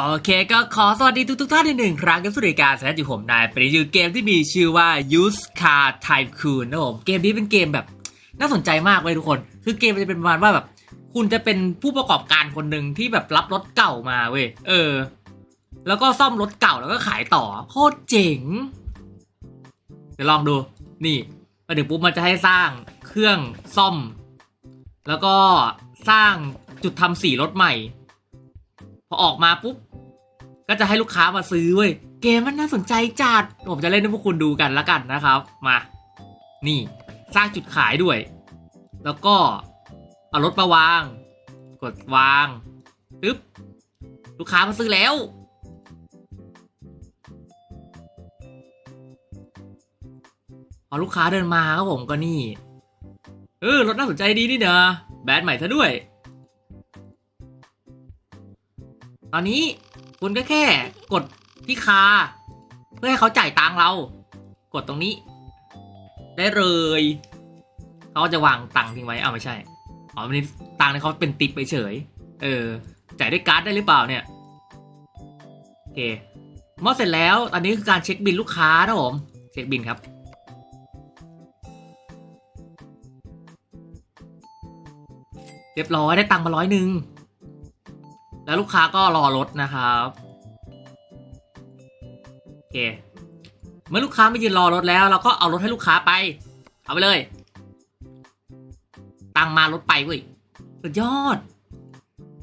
โอเคก็ขอสวัสดีทุกทุกท่านอีกหนึ่งครั้งกับสุริการแสดงอยู่ผมนายปริยูเกมที่มีชื่อว่า Use Car Tycoon นะผมเกมนี้เป็นเกมแบบน่าสนใจมากเลยทุกคน คือเกมมันจะเป็นประมาณว่าแบบ คุณจะเป็นผู้ประกอบการคนหนึ่งที่แบบรับรถเก่ามาเว้ยเออ แล้วก็ซ่อมรถเก่าแล้วก็ขายต่อโคตรเจ๋งเดี๋ยวลองดูนี่มาถึงปุ๊บมันจะให้สร้างเครื่องซ่อม แล้วก็สร้างจุดทำสีรถใหม่ พอออกมาปุ๊บ ก็จะให้ลูกค้ามาซื้อเว้ยเกมมันน่าสนใจจัดผมจะเล่นให้พวกคุณดูกันแล้วกันนะครับ มา นี่สร้างจุดขายด้วย แล้วก็เอารถมาวาง กดวางปึ๊บลูกค้ามาซื้อแล้วพอลูกค้าเดินมาครับผมก็นี่เออรถน่าสนใจดีนี่เนอะแบรนด์ใหม่ซะด้วย ตอนนี้ คุณก็แค่กดที่คา เพื่อให้เขาจ่ายตังเรา กดตรงนี้ ได้เลยเขาจะวางตังทิ้งไว้อ้าวไม่ใช่อ๋อวันนี้ตังนี่เขาเป็นติปไปเฉย เออ จ่ายด้วยการ์ดได้หรือเปล่าเนี่ยโอเคเมื่อเสร็จแล้ว อันนี้คือการเช็คบินลูกค้านะผมเช็คบินครับเรียบร้อยได้ตังค์มาร้อยหนึ่ง แล้วลูกค้าก็รอรถนะครับโอเคเมื่อลูกค้ามายืนรอรถแล้ว เราก็เอารถให้ลูกค้าไป เอาไปเลย ตังมารถไปเว้ยสุดยอด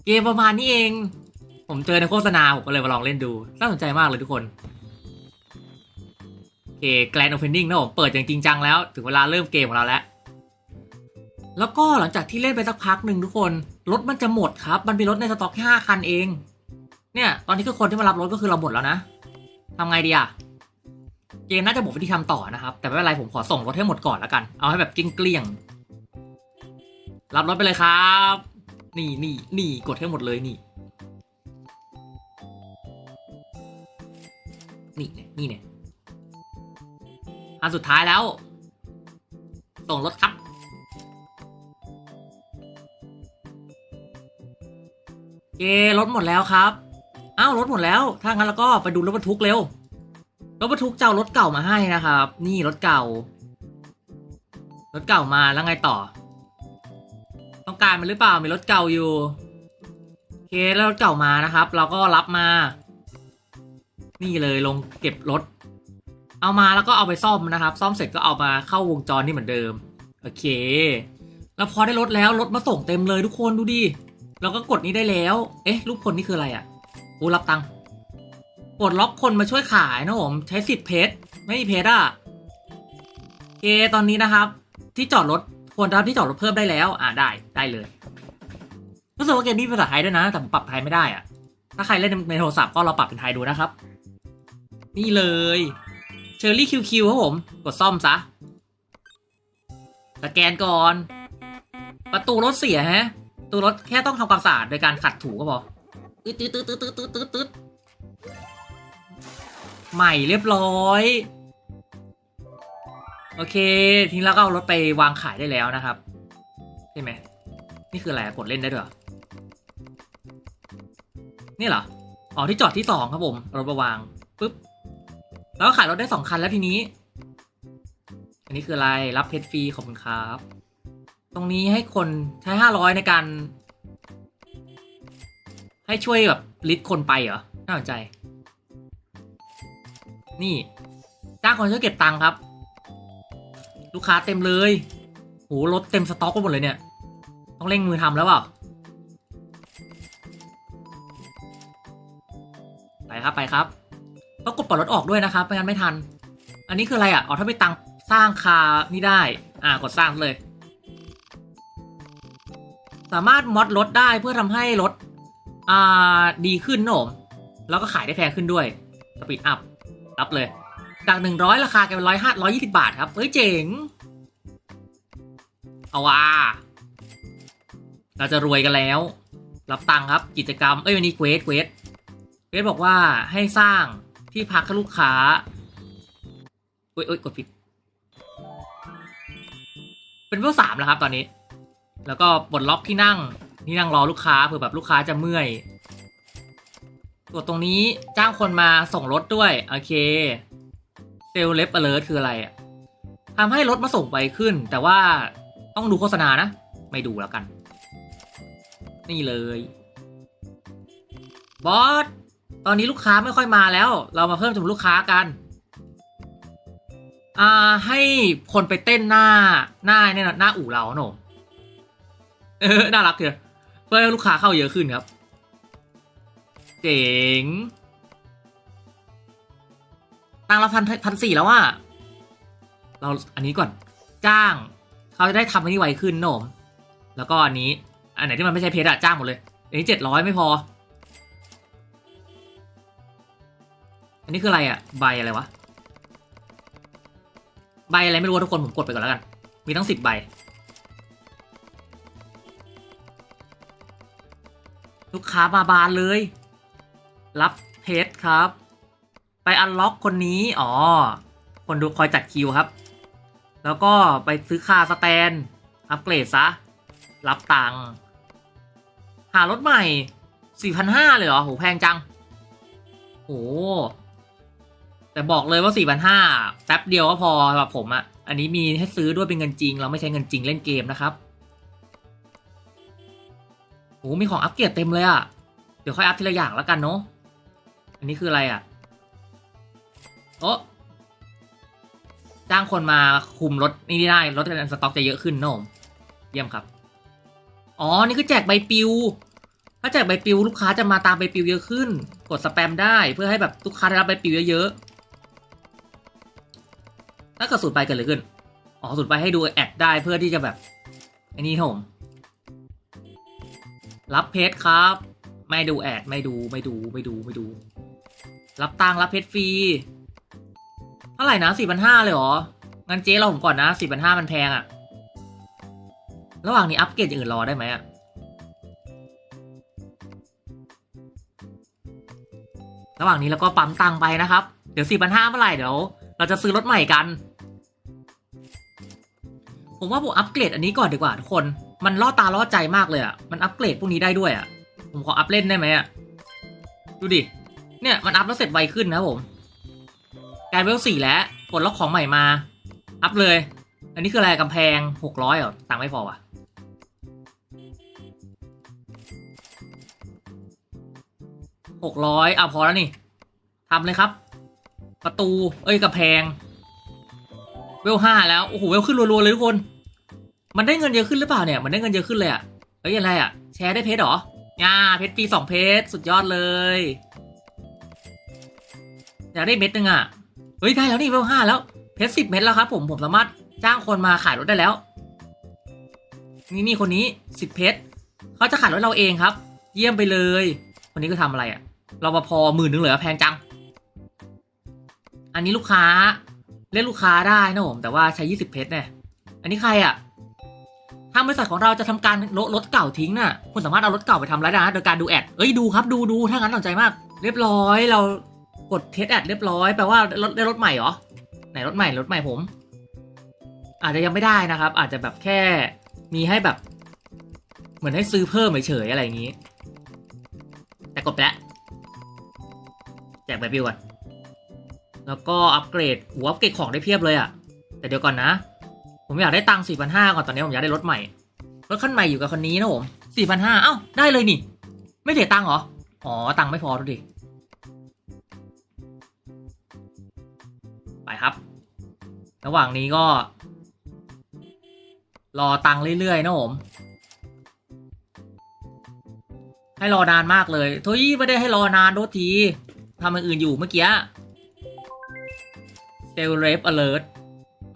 เกมประมาณนี้เอง ผมเจอในโฆษณาผมก็เลยมาลองเล่นดูน่าสนใจมากเลยทุกคนโอเคแกลนโอเพนนิ่งนะผมเปิดอย่างจริงจังแล้ว ถึงเวลาเริ่มเกมของเราแล้ว แล้วก็หลังจากที่เล่นไปสักพักหนึ่งทุกคน รถมันจะหมดครับ มันมีรถในสต็อกแค่ห้าคันเอง เนี่ย ตอนนี้ก็คนที่มารับรถก็คือเราหมดแล้วนะทำไงดีอะเกมน่าจะบอกวิธีทำต่อนะครับ แต่ไม่เป็นไรผมขอส่งรถให้หมดก่อนแล้วกัน เอาให้แบบเกลี้ยง รับรถไปเลยครับ นี่นี่นี่กดให้หมดเลยนี่ นี่เนี่ยนี่เนี่ยอันสุดท้ายแล้ว ส่งรถครับ เกรถหมดแล้วครับ อ้าวรถหมดแล้ว ถ้างั้นเราก็ไปดูรถบรรทุกเร็ว รถบรรทุกเจ้ารถเก่ามาให้นะครับ นี่รถเก่า รถเก่ามาแล้วไงต่อ ต้องการมันหรือเปล่า มีรถเก่าอยู่โอเคแล้วรถเก่ามานะครับ เราก็รับมา นี่เลยลงเก็บรถ เอามาแล้วก็เอาไปซ่อมนะครับ ซ่อมเสร็จก็เอามาเข้าวงจรนี่เหมือนเดิม โอเค แล้วพอได้รถแล้วรถมาส่งเต็มเลยทุกคนดูดิ เราก็กดนี้ได้แล้ว เอ๊ะ รูปคนนี่คืออะไรอะ่ะโอ้รับตังค์กดล็อกคนมาช่วยขายนะผมใช้สิทธิ์เพชรไม่มีเพชรอะโอเคตอนนี้นะครับ ที่จอดรถควรรับที่จอดรถเพิ่มได้แล้ว อ่าได้ได้เลยรู้สึกว่าเกมนี้เป็นภาษาไทยด้วยนะ แต่ผมปรับไทยไม่ได้อะ ถ้าใครเล่นในโทรศัพท์ก็เราปรับเป็นไทยดูนะครับ นี่เลยเชอร์รี่คิวคิวครับผม กดซ่อมซะสแกนก่อน ประตูรถเสียฮะ ตัวรถแค่ต้องทำความสะอาดโดยการขัดถูก็พอตืดตืดตืดตืดตืดตืดตืดใหม่เรียบร้อย โอเค ทีนี้เราก็เอารถไปวางขายได้แล้วนะครับ ใช่ไหม นี่คืออะไรกดเล่นได้ด้วย นี่เหรอ อ๋อที่จอดที่สองครับผม รถมาวางปุ๊บ แล้วก็ขายรถได้สองคันแล้วทีนี้ อันนี้คืออะไร รับเพชรฟรีขอบคุณครับ ตรงนี้ให้คนใช้ห้าร้อยในการ ให้ช่วยแบบลิดคนไปเหรอ น่าสนใจ นี่จ้างคนช่วยเก็บตังค์ครับ ลูกค้าเต็มเลยโหรถเต็มสต็อกไปหมดเลยเนี่ย ต้องเร่งมือทำแล้วเปล่า ไปครับไปครับ ต้องกดปลดรถออกด้วยนะครับไม่งั้นไม่ทัน อันนี้คืออะไรอะ อ๋อถ้าไม่ตังค์สร้างคานี่ได้ อ่ากดสร้างเลย สามารถมอดรถได้เพื่อทำให้รถอ่าดีขึ้นนะผมแล้วก็ขายได้แพงขึ้นด้วยสปีดอัพรับเลย จากหนึ่งร้อยราคากลายเป็นร้อยห้าร้อยยี่สิบาทครับ เฮ้ยเจ๋ง เอาว่าเราจะรวยกันแล้ว รับตังค์ครับกิจกรรม เอ้ยวันนี้เควสเควสเควสบอกว่าให้สร้างที่พักให้ลูกค้าเอ้ยเอ้ยกดผิด เป็นเวลสามแล้วครับตอนนี้ แล้วก็ปลดล็อกที่นั่งที่นั่งรอลูกค้าเผื่อแบบลูกค้าจะเมื่อยกดตรงนี้จ้างคนมาส่งรถด้วย โอเคเซลเล p อเล r t คืออะไรอะทำให้รถมาส่งไปขึ้น แต่ว่าต้องดูโฆษณานะ ไม่ดูแล้วกัน นี่เลยบอสตอนนี้ลูกค้าไม่ค่อยมาแล้ว เรามาเพิ่มจำนวนลูกค้ากันอ่าให้คนไปเต้นหน้าหน้าเนี่ยนะหน้าอู่เราหนมเออ น่ารักเถอะเพื่อให้ลูกค้าเข้าเยอะขึ้นครับ เจ๋งตังละพันพันสี่แล้วว่าเราอันนี้ก่อนจ้าง เขาจะได้ทำอันนี้ไวขึ้นโหนม แล้วก็อันนี้ อันไหนที่มันไม่ใช่เพชรอะจ้างหมดเลย อันนี้เจ็ดร้อยไม่พอ อันนี้คืออะไรอะใบอะไรวะ ใบอะไรไม่รู้ทุกคนผมกดไปก่อนแล้วกัน มีตั้งสิบใบ ลูกค้ามาบานเลย รับเพชรครับ ไปอันล็อกคนนี้ อ๋อ คนดูคอยจัดคิวครับ แล้วก็ไปซื้อคาสแตน อัปเกรดซะ รับตังค์หารถใหม่ 4,500 เลยเหรอ โห แพงจัง โห แต่บอกเลยว่า 4,500แป๊บเดียวก็พอสำหรับผมอะอันนี้มีให้ซื้อด้วยเป็นเงินจริง เราไม่ใช้เงินจริงเล่นเกมนะครับ โหมีของอัปเกรดเต็มเลยอะเดี๋ยวค่อยอัพทีละอย่างแล้วกันเนาะ อันนี้คืออะไรอะโอ้จ้างคนมาคุมรถนี่ได้ รถสต็อกจะเยอะขึ้นเนม เยี่ยมครับ อ๋อ นี่คือแจกใบปลิว ถ้าแจกใบปลิวลูกค้าจะมาตามใบปลิวเยอะขึ้น กดสแปมได้เพื่อให้แบบลูกค้าได้รับใบปลิวเยอะๆถ้าเกิดสูตรไปเกิดอะไรขึ้น อ๋อสูตรไปให้ดูแอดได้เพื่อที่จะแบบไอ้นี่ครับผม รับเพจครับ ไม่ดูแอดไม่ดูไม่ดูไม่ดูไม่ดู รับตังค์รับเพจฟรีเท่าไหร่นะสี่พันห้าเลยเหรองั้นเจ๊เราผมก่อนนะสี่พันห้ามันแพงอะระหว่างนี้อัปเกรดอย่างอื่นรอได้ไหมอะระหว่างนี้เราก็ปั๊มตังค์ไปนะครับ เดี๋ยวสี่พันห้าเมื่อไหร่เดี๋ยว เราจะซื้อรถใหม่กัน ผมว่าผมอัปเกรดอันนี้ก่อนดีกว่าทุกคน มันล่อตาล่อใจมากเลยอะมันอัปเกรดพวกนี้ได้ด้วยอะผมขออัพเล่นได้ไหมอะดูดิ เนี่ยมันอัพแล้วเสร็จไวขึ้นนะผมกลายเวลสี่แล้วปลดล็อกของใหม่มา อัพเลย อันนี้คืออะไรกำแพงหกร้อยเหรอตังค์ไม่พอว่ะหกร้อยอะพอแล้วนี่ทำเลยครับ ประตู เอ้ยกำแพง เวลห้าแล้ว โอ้โห เวลขึ้นรัวๆเลยทุกคน มันได้เงินเยอะขึ้นหรือเปล่าเนี่ย มันได้เงินเยอะขึ้นเลยอะเฮ้ยอะไรอะแชร์ได้เพชรหรอย่าเพชรฟรีสองเพชรสุดยอดเลยอยากได้เม็ดนึงอะเฮ้ยได้แล้วนี่เวลห้าแล้ว เพชรสิบเม็ดแล้วครับผมผมสามารถจ้างคนมาขายรถได้แล้ว นี่นี่คนนี้สิบเพชรเขาจะขายรถเราเองครับ เยี่ยมไปเลยคนนี้ก็ทำอะไรอะรปภหมื่นนึงเหลือแพงจัง อันนี้ลูกค้าเรียกลูกค้าได้นะผมแต่ว่าใช้ยี่สิบเพชรเนี่ยอันนี้ใครอะ ทางบริษัทของเราจะทำการลดรถเก่าทิ้งน่ะ คุณสามารถเอารถเก่าไปทำรายได้โดยการดูแอด เอ้ยดูครับดูดูถ้างั้นสนใจมาก เรียบร้อยเรากดเทสแอดเรียบร้อยแปลว่ารถได้รถใหม่เหรอ ไหนรถใหม่รถใหม่ผม อาจจะยังไม่ได้นะครับ อาจจะแบบแค่มีให้แบบ เหมือนให้ซื้อเพิ่มเฉยๆอะไรอย่างนี้ แต่กดไปแล้วแจกใบปลิวก่อนแล้วก็อัปเกรดหัวอัปเกรดของได้เพียบเลยอะ แต่เดี๋ยวก่อนนะ ผมอยากได้ตังค์สี่พันห้าก่อนตอนนี้ผมอยากได้รถใหม่ รถคันใหม่อยู่กับคนนี้นะผมสี่พันห้าเอ้าได้เลยนี่ ไม่เสียตังค์เหรอ อ๋อ ตังค์ไม่พอดูดิ ไปครับ ระหว่างนี้ก็ รอตังค์เรื่อยๆนะผม ให้รอนานมากเลยทุยไม่ได้ให้รอนานโทษทีทำอย่างอื่นอยู่เมื่อกี้เซลเรฟอเลิร์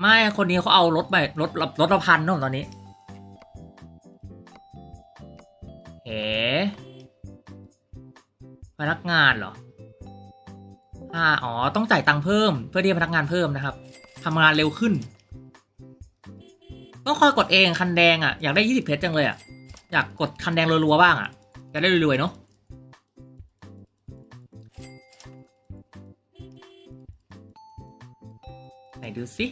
ไม่คนนี้เขาเอารถไปรถรถละพันนู่นตอนนี้เอ๋พนักงานเหรออ่าอ๋อ ต้องจ่ายตังค์เพิ่ม เพื่อที่พนักงานเพิ่มนะครับทำงานเร็วขึ้น ต้องคอยกดเองคันแดงอะ อยากได้ยี่สิบเพชรจังเลยอะ อยากกดคันแดงรัวๆบ้างอะอยากได้รวยๆเนาะไหนดูสิ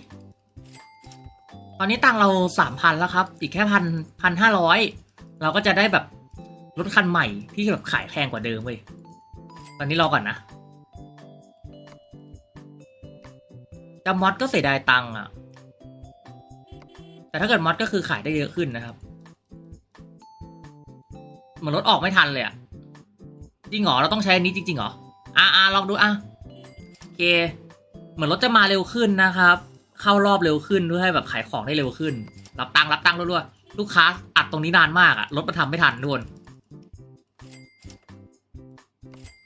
ตอนนี้ตังเราสามพันแล้วครับ อีกแค่พันพันห้าร้อยเราก็จะได้แบบรถคันใหม่ที่แบบขายแพงกว่าเดิมเว้ย ตอนนี้รอก่อนนะจะมอดก็เสียดายตังอะแต่ถ้าเกิดมอดก็คือขายได้เยอะขึ้นนะครับเหมือนรถออกไม่ทันเลยอะจริงเหรอเราต้องใช้อันนี้จริงๆเหรออ่าอ่าลองดูอะโอเค เหมือนรถจะมาเร็วขึ้นนะครับ เข้ารอบเร็วขึ้นเพื่อให้แบบขายของได้เร็วขึ้น รับตังรับตังรัวๆลูกค้าอัดตรงนี้นานมากอะรถมันทำไม่ทันทุกคน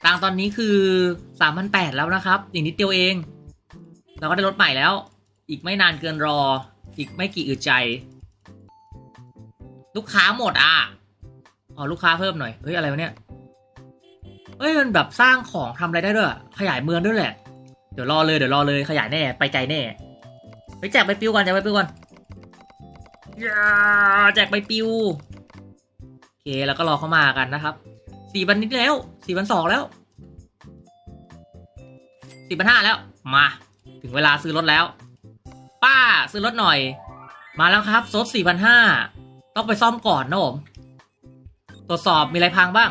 ตังตอนนี้คือสามพันแปดแล้วนะครับ อีกนิดเดียวเอง เราก็ได้รถใหม่แล้ว อีกไม่นานเกินรอ อีกไม่กี่อึดใจ ลูกค้าหมดอะอ๋อลูกค้าเพิ่มหน่อยเฮ้ยอะไรวะเนี่ยเฮ้ยมันแบบสร้างของทำอะไรได้ด้วยอะขยายเมืองด้วยแหละ เดี๋ยวรอเลยเดี๋ยวรอเลยขยายแน่ ไปไกลแน่ ไปแจกใบปิวก่อนแจกใบปิวก่อนอย่าแจกใบปิวโอเคแล้วก็รอเข้ามากันนะครับสี่พันนิดแล้วสี่พันสองแล้วสี่พันห้าแล้วมา ถึงเวลาซื้อรถแล้ว ป้าซื้อรถหน่อย มาแล้วครับซดสี่พันห้าต้องไปซ่อมก่อนนะผมตรวจสอบมีอะไรพังบ้าง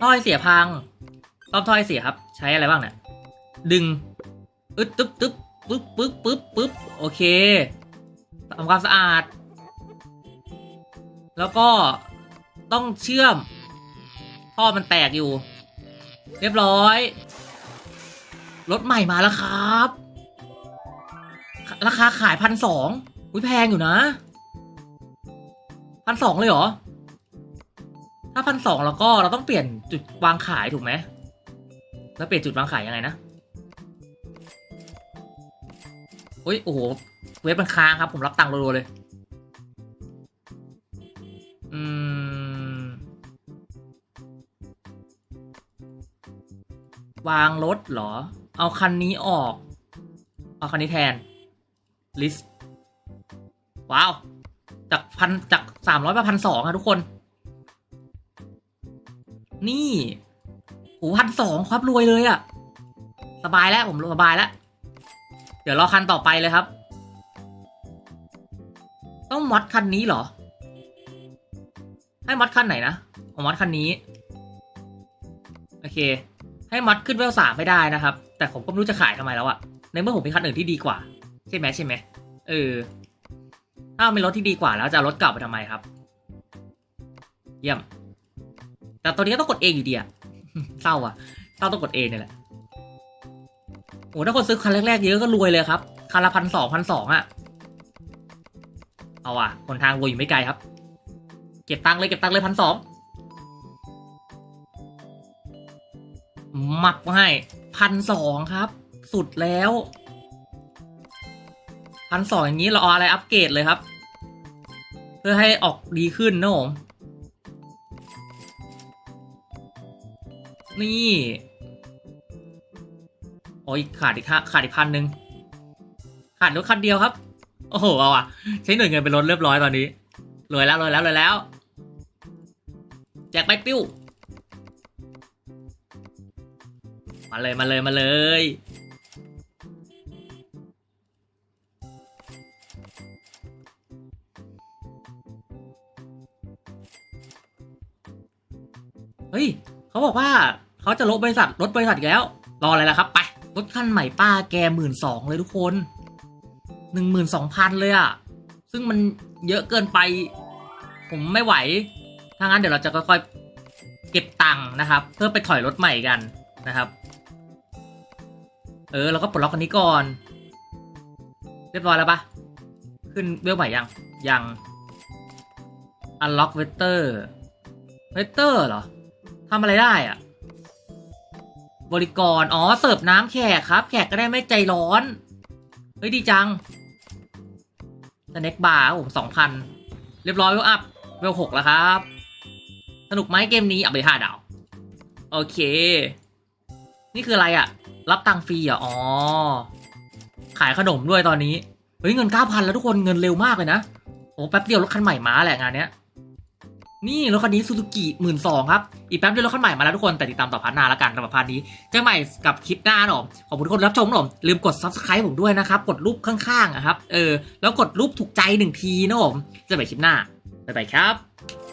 ท่อยเสียพังซ่อมท่อยเสียครับ ใช้อะไรบ้างเนี่ยดึงอึดตึ๊บตึ๊บ ปึ๊บปึ๊บปึ๊บปึ๊บโอเคทำความสะอาด แล้วก็ต้องเชื่อมท่อมันแตกอยู่ เรียบร้อย รถใหม่มาแล้วครับ ราคาขายพันสองอุ้ยแพงอยู่นะพันสองเลยเหรอ ถ้าพันสองแล้วก็เราต้องเปลี่ยนจุดวางขายถูกไหม แล้วเปลี่ยนจุดวางขายยังไงนะ อ้ยโอ้โห เว็บมันค้างครับ ผมรับตังค์รัวๆเลย อืม วางรถเหรอ เอาคันนี้ออก เอาคันนี้แทน ลิสต์ ว้าว จากพันจากสามร้อยมาพันสองอะทุกคน นี่โอ้พันสองครับรวยเลยอะ สบายแล้วผมสบายแล้ว เดี๋ยวรอคันต่อไปเลยครับ ต้องมอดคันนี้เหรอ ให้มอดคันไหนนะเอามอดคันนี้ โอเค ให้มอดขึ้นเวลสามไม่ได้นะครับ แต่ผมก็ไม่รู้จะขายทำไมแล้วอะในเมื่อผมมีคันอื่นที่ดีกว่า ใช่ไหมใช่ไหมเออ ถ้ามีรถที่ดีกว่าแล้วจะรถเก่าไปทำไมครับ เยี่ยม แต่ตัวนี้ก็ต้องกดเองอยู่ดีอะเศร้าอะเศร้าต้องกดเองเนี่ยแหละ อ้ถ้าคนซื้อคันแรกๆเยอะก็รวยเลยครับคันละพันสองพันสองอะเอาอะคนทางรวยอยู่ไม่ไกลครับ เก็บตังค์เลยเก็บตังค์เลยพันสองมับให้พันสองครับ สุดแล้วพันสองอย่างนี้เราเอาอะไรอัปเกรดเลยครับ เพื่อให้ออกดีขึ้นนะผมนี่ โอ้ยขาดอีกขาดอีกพันหนึ่งขาดรถคันเดียวครับ โอ้โหเอาอะใช้หน่วยเงินเป็นรถเรียบร้อยตอนนี้รวยแล้วรวยแล้วรวยแล้ว แจกใบปิ้ว มาเลยมาเลยมาเลยเฮ้ย เขาบอกว่าเขาจะลบบริษัทลดบริษัทอีกแล้ว รออะไรล่ะครับ ไป รถคันใหม่ป้าแกหมื่นสองเลยทุกคนหนึ่งหมื่นสองพันเลยอะซึ่งมันเยอะเกินไป ผมไม่ไหว ถ้างั้นเดี๋ยวเราจะค่อยๆเก็บตังค์นะครับ เพื่อไปถอยรถใหม่กันนะครับ เออเราก็ปลดล็อกคันนี้ก่อน เรียบร้อยแล้วปะขึ้นเวลใหม่ยัง ยัง unlock vector vector เหรอทำอะไรได้อะ บริกร อ๋อ เสิร์ฟน้ำแขกครับ แขกก็ได้ไม่ใจร้อน เฮ้ย ดีจังสเน็กบาร์ผมสองพันเรียบร้อยเวลอัพเวลหกแล้วครับ สนุกไหมเกมนี้เอาไปห้าดาว โอเค นี่คืออะไรอะรับตังฟรีอะอ๋อ ขายขนมด้วยตอนนี้ เฮ้ย เงินเก้าพันแล้วทุกคนเงินเร็วมากเลยนะ โอ้แป๊บเดียวรถคันใหม่มาแหละงานเนี้ย นี่รถคันนี้ซูซูกิหมื่นสองครับ อีกแป๊บเดียวรถคันใหม่มาแล้วทุกคน แต่ติดตามต่อพาร์ทหน้าแล้วกันสำหรับพาร์ทนี้เจอใหม่กับคลิปหน้าหนอมขอบคุณทุกคนรับชมหนอมลืมกด subscribe ผมด้วยนะครับ กดรูปข้างๆอะครับ เออ แล้วกดรูปถูกใจหนึ่งทีนะผมเจอใหม่คลิปหน้าบ๊ายบายครับ